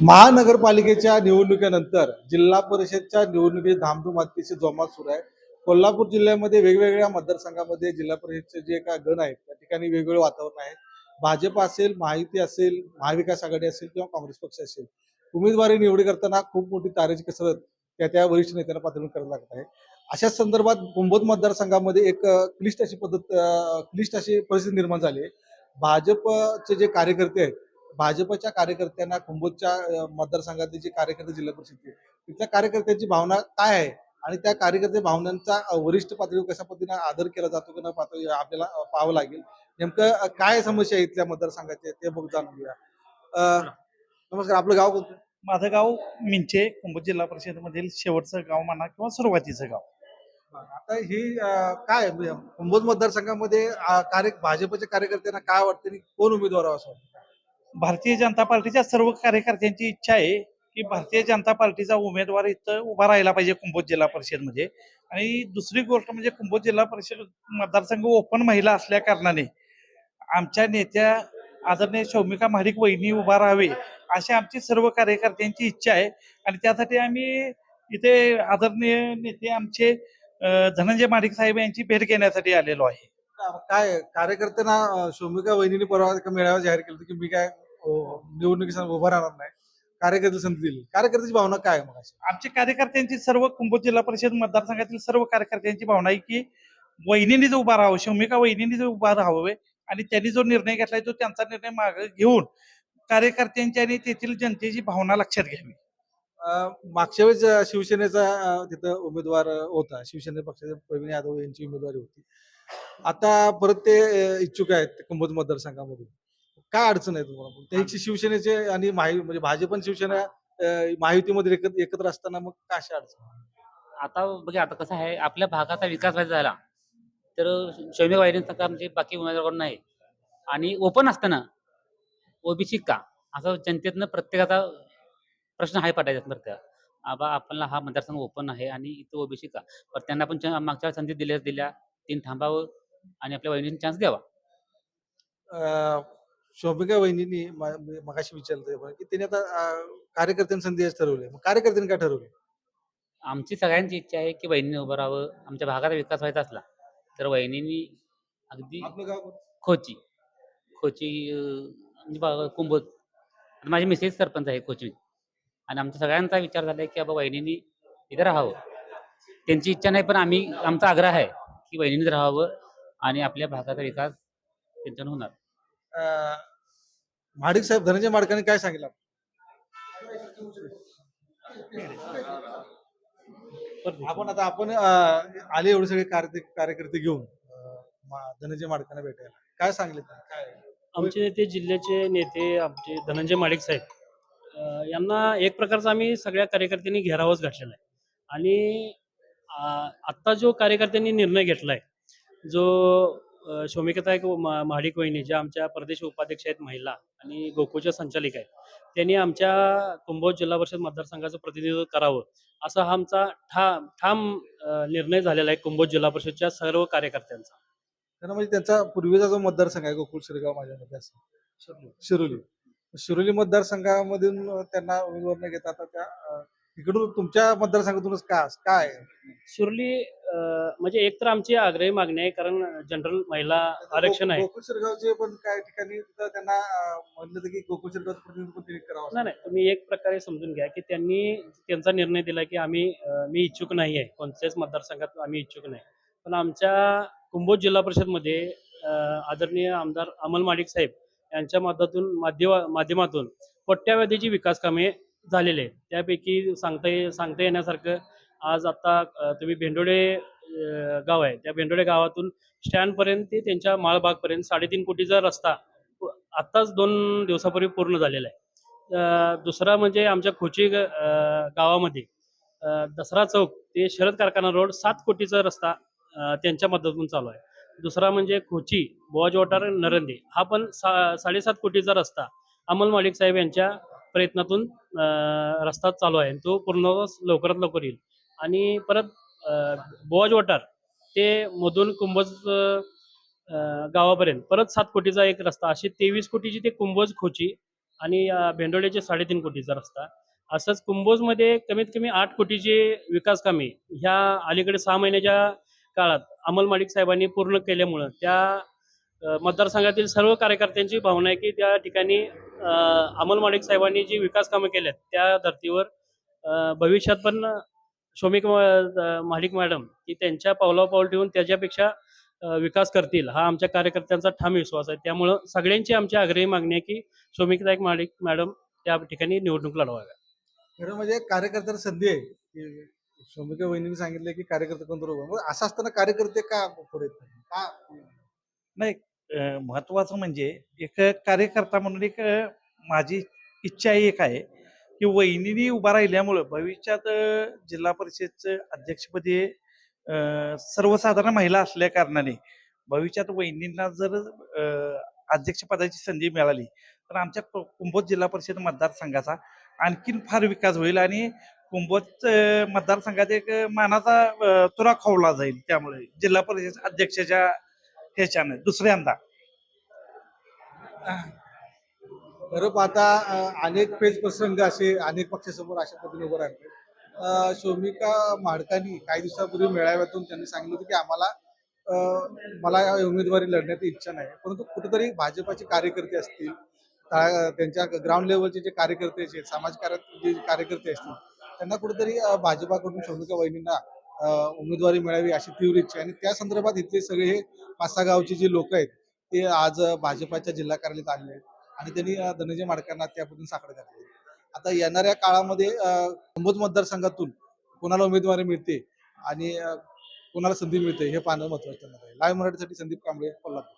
महानगरपालिकेच्या निवडणुकीनंतर जिल्हा परिषदच्या निवडणुकीची धामधूम अतिशय जोमात सुरू आहे. कोल्हापूर जिल्ह्यामध्ये वेगवेगळ्या मतदारसंघामध्ये जिल्हा परिषदचे जे काय गण आहेत त्या ठिकाणी वेगवेगळे वातावरण आहे. भाजप असेल महायुती असेल महाविकास आघाडी असेल किंवा काँग्रेस पक्ष असेल उमेदवारी निवडी करताना खूप मोठी तारेची कसरत त्या त्या वरिष्ठ नेत्यांना पातळीवर करावी लागत आहे. अशाच संदर्भात कुंभोज मतदारसंघामध्ये एक क्लिष्ट अशी पद्धत क्लिष्ट अशी परिस्थिती निर्माण झाली आहे. भाजपचे जे कार्यकर्ते आहेत भाजपच्या कार्यकर्त्यांना कुंभोजच्या मतदारसंघातले जे कार्यकर्ते जिल्हा परिषदचे तिथल्या कार्यकर्त्यांची भावना काय आहे? आणि त्या कार्यकर्ते भावनांचा वरिष्ठ पातळीवर कशा पद्धतीने आदर केला जातो की न पातळी आपल्याला पाहावं लागेल? नेमकं काय समस्या आहे इथल्या मतदारसंघाचे ते बघ जाणून घेऊया. अ, नमस्कार आपलं गाव कोणतं? माझं गाव मिंचे कुंभ जिल्हा परिषदेमधील शेवटचं गाव म्हणा किंवा सुरुवातीचं गाव. आता ही काय? म्हणजे कुंभोज मतदारसंघामध्ये कार्य भाजपच्या कार्यकर्त्यांना काय वाटतं आणि कोण उमेदवार असं वाटतं? भारतीय जनता पार्टीच्या सर्व कार्यकर्त्यांची इच्छा आहे की भारतीय जनता पार्टीचा उमेदवार इथं उभा राहिला पाहिजे कुंभोज जिल्हा परिषदमध्ये. आणि दुसरी गोष्ट म्हणजे कुंभोज जिल्हा परिषद मतदारसंघ ओपन महिला असल्या कारणाने आमच्या नेत्या आदरणीय शौमिका महाडिक वहिनी उभा राहावे अशी आमची सर्व कार्यकर्त्यांची इच्छा आहे. आणि त्यासाठी आम्ही इथे आदरणीय नेते आमचे धनंजय महाडिक साहेब यांची भेट घेण्यासाठी आलेलो आहे. काय कार्यकर्त्यांना शौमिका शोमिका वहिनीने परवा मेळावा जाहीर केला की मी काय अ, निवडणुकीसाठी उभा राहणार नाही. कार्यकर्ते संधी दिली. कार्यकर्त्याची भावना काय मग? आमच्या कार्यकर्त्यांची सर्व कुंभ जिल्हा परिषद मतदारसंघातील सर्व कार्यकर्त्यांची भावना आहे की वहिनीने जो उभा राहावं शौमिका वहिनीने जो उभा राहावे आणि त्यांनी जो निर्णय घेतलाय तो त्यांचा निर्णय मागे घेऊन कार्यकर्त्यांची आणि तेथील जनतेची भावना लक्षात घ्यावी. मागच्या वेळेस शिवसेनेचा तिथं उमेदवार होता. शिवसेने पक्षाचे प्रवीण यादव यांची उमेदवारी होती. आता परत ते इच्छुक आहेत कुंभोज मतदारसंघामध्ये काय अडचण आहे तुम्हाला? त्यांची शिवसेनेचे आणि म्हणजे भाजप आणि शिवसेना अ, महायुतीमध्ये एकत्र एकत्र असताना मग काय अशी अडचण? आता बघा आता कसं आहे आपल्या भागाचा विकास व्हायचा झाला तर शौमिक वाहिनीसारखा म्हणजे बाकी उमेदवार नाही. आणि ओपन असताना ओबीसी का? असं जनतेतनं प्रत्येकाचा प्रश्न आहे पडायचा प्रत्येक आबा आपल्याला हा मतदारसंघ ओपन आहे आणि इथं ओबीसी का? पण त्यांना पण च- मागच्या संधी दिल्या दिल्या तीन थांबावं आणि आपल्या वहिनीने चान्स द्यावा अ, शोभिका वहिनींनी म- म- मगाशी विचारलं की त्यांनी आता अ, कार्यकर्त्यांनी संधी द्यायचं ठरवले मग कार्यकर्त्यांनी काय ठरवले? आमची सगळ्यांची इच्छा आहे की वहिनीने उभं राहावं आमच्या भागाचा विकास व्हायचा असला तर वहिनींनी अगदी आपलं गाव कोणतं? खोची. खोची अं, म्हणजे बा- कुंभोज. आता माझी मिसेस सरपंच आहे खोची आणि आमचा सगळ्यांचा विचार झाला की बाबा वहिनींनी इथं राहावं. त्यांची इच्छा नाही पण आम्ही आमचा आग्रह आहे की वहिनीने राहावं आणि आपल्या भागाचा विकास त्यांच्यानं होणार. महाडिक साहेब धनंजय माडकांनी काय सांगितलं? आपण आता आपण आले एवढे सगळे कार्य- कार्यकर्ते घेऊन धनंजय माडकांना भेटायला. काय सांगितलं काय? आमचे नेते जिल्ह्याचे नेते आमचे धनंजय माडिक साहेब यांना एक प्रकारचा आम्ही सगळ्या कार्यकर्त्यांनी घेरावच घातलेला आहे. आणि आत्ता जो कार्यकर्त्यांनी निर्णय घेतलाय जो शौमिकताई महाडिक वहिनी ज्या आमच्या प्रदेश उपाध्यक्ष आहेत महिला आणि गोकुळच्या संचालिक आहेत त्यांनी आमच्या कुंभोज जिल्हा परिषद मतदारसंघाचं प्रतिनिधित्व करावं असा हा आमचा ठाम ठाम निर्णय झालेला आहे कुंभोज जिल्हा परिषदच्या सर्व कार्यकर्त्यांचा. त्यांना म्हणजे त्यांचा पूर्वीचा जो मतदारसंघ आहे गोकुळ शिरगाव माझ्या असं. शिरोली. शिरोली. मतदारसंघामधून त्यांना उमेदवार न घेता आता त्या इकडून तुमच्या मतदारसंघातूनच का काय? सुरली अ, म्हणजे एक तर आमची आग्रही मागणी आहे कारण जनरल महिला आरक्षण आहे. गोकुळ शिरगावचे पण काही ठिकाणी त्यांना म्हणलं की गोकुळ शिरगावचं प्रतिनिधित्व त्यांनी करावं नाही नाही तुम्ही एक प्रकारे समजून घ्या की त्यांनी त्यांचा निर्णय दिला की आम्ही मी इच्छुक नाही आहे. कोणत्याच मतदारसंघात आम्ही इच्छुक नाही. पण आमच्या कुंभोज जिल्हा परिषदमध्ये आदरणीय आमदार अमल माडिक साहेब यांच्या माध्यमातून माध्यमा माध्यमातून कोट्यावधीची विकास कामे झालेली आहेत. त्यापैकी सांगता सांगता येण्यासारखं आज आता तुम्ही भेंडोडे गाव आहे. त्या भेंडोडे गावातून स्टँडपर्यंत ते त्यांच्या माळबागपर्यंत साडेतीन कोटीचा रस्ता आत्ताच दोन दिवसापूर्वी पूर्ण झालेला आहे. दुसरा म्हणजे आमच्या खोची गावामध्ये दसरा चौक ते शरद कारखाना रोड सात कोटीचा रस्ता त्यांच्या मदतीतून चालू आहे. दुसरा म्हणजे खोची बोवाज वाटार नरंदे हा पण सा साडेसात कोटीचा रस्ता अमल मालिक साहेब यांच्या प्रयत्नातून रस्ता चालू आहे. तो पूर्ण लवकरात लवकर येईल. आणि परत अ, बोवाज ते मधून कुंभज गावापर्यंत. परत सात कोटीचा एक रस्ता. अशी तेवीस कोटीची ते कुंभज खोची आणि भेंडोळ्याचे साडेतीन कोटीचा रस्ता. असंच कुंभोजमध्ये कमीत कमी आठ कोटीची विकास कामे ह्या अलीकडे सहा महिन्याच्या काळात अमल माडिक साहेबांनी पूर्ण केल्यामुळं त्या मतदारसंघातील सर्व कार्यकर्त्यांची भावना आहे की त्या ठिकाणी अमल माडिक साहेबांनी जी विकास कामं केल्यात त्या धर्तीवर भविष्यात पण शोमिक अं, महाडिक मॅडम की त्यांच्या पावलावर पाऊल ठेवून त्याच्यापेक्षा विकास करतील हा आमच्या कार्यकर्त्यांचा ठाम विश्वास आहे. त्यामुळं सगळ्यांची आमची आग्रही मागणी आहे की शोमिकनायक महाडिक मॅडम त्या ठिकाणी निवडणूक लढवाव्या. खरं म्हणजे कार्यकर्त्याला संधी आहे की शोमिका वहिनीने सांगितलं की कार्यकर्ते कोण बरोबर मग असं असताना कार्यकर्ते का पुढे? का नाही महत्वाचं म्हणजे एक कार्यकर्ता म्हणून एक माझी इच्छा एक आहे की वहिनीनी उभा राहिल्यामुळं भविष्यात जिल्हा परिषदचं अध्यक्षपदी सर्वसाधारण महिला असल्या कारणाने भविष्यात वहिनींना जर अध्यक्षपदाची संधी मिळाली तर आमच्या कुंभोज जिल्हा परिषद मतदारसंघाचा आणखीन फार विकास होईल आणि कुंभोज मतदारसंघात एक मानाचा तुरा खोवला जाईल त्यामुळे जिल्हा परिषद अध्यक्षाच्या ह्याच्यानं दुसऱ्यांदा. खरं पाहता अनेक पेच प्रसंग असे अनेक पक्षासमोर अशा पद्धतीने उभं राहिले शोमिका माडकांनी काही दिवसापूर्वी मेळाव्यातून त्यांनी सांगितलं होतं की आम्हाला मला या उमेदवारी लढण्याची इच्छा नाही. परंतु कुठेतरी भाजपाचे कार्यकर्ते असतील त्यांच्या ग्राउंड लेवलचे जे कार्यकर्ते आहेत समाजकार्यात जे कार्यकर्ते असतील त्यांना कुठेतरी भाजपाकडून शोमिका वहिनींना उमेदवारी मिळावी अशी तीव्र इच्छा आहे. आणि त्या संदर्भात इथले सगळे हे पाच सहा गावचे जे लोक आहेत ते आज भाजपाच्या जिल्हा कार्यालयात आले आहेत. आणि त्यांनी धनंजय माडकांना त्यापासून साखर घातली. आता येणाऱ्या काळामध्ये अं, मतदारसंघातून कोणाला उमेदवारी मिळते आणि कोणाला संधी मिळते हे पाहणं महत्वाचं आहे. लाईव्ह मराठीसाठी संदीप कांबळे कोल्हापूर.